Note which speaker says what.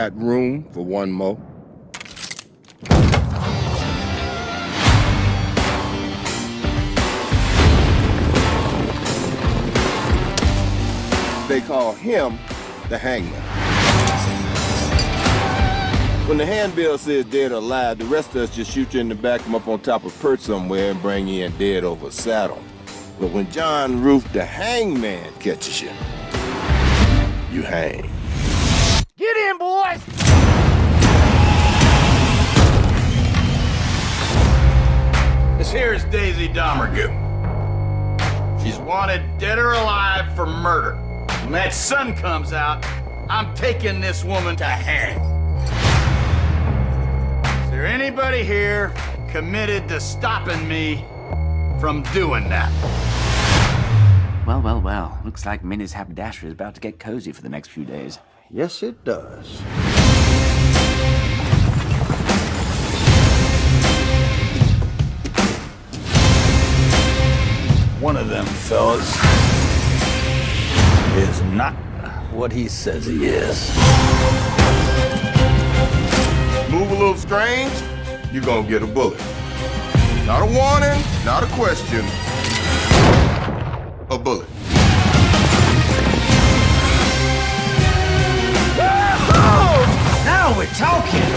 Speaker 1: Got room for one more? They call him the hangman. When the handbill says dead or alive, the rest of us just shoot you in the back, come up on top of perch somewhere, and bring you in dead over a saddle. But when John Roof, the hangman, catches you, you hang.
Speaker 2: Get in, boys!
Speaker 3: Daisy Domergue. She's wanted dead or alive for murder. When that sun comes out, I'm taking this woman to hang. Is there anybody here committed to stopping me from doing that?
Speaker 4: Well, well, well. Looks like Minnie's haberdashery is about to get cozy for the next few days.
Speaker 5: Yes, it does.
Speaker 3: One of them fellas is not what he says he is.
Speaker 1: Move a little strange, you're gonna get a bullet. Not a warning, not a question. A bullet.
Speaker 2: Now we're talking!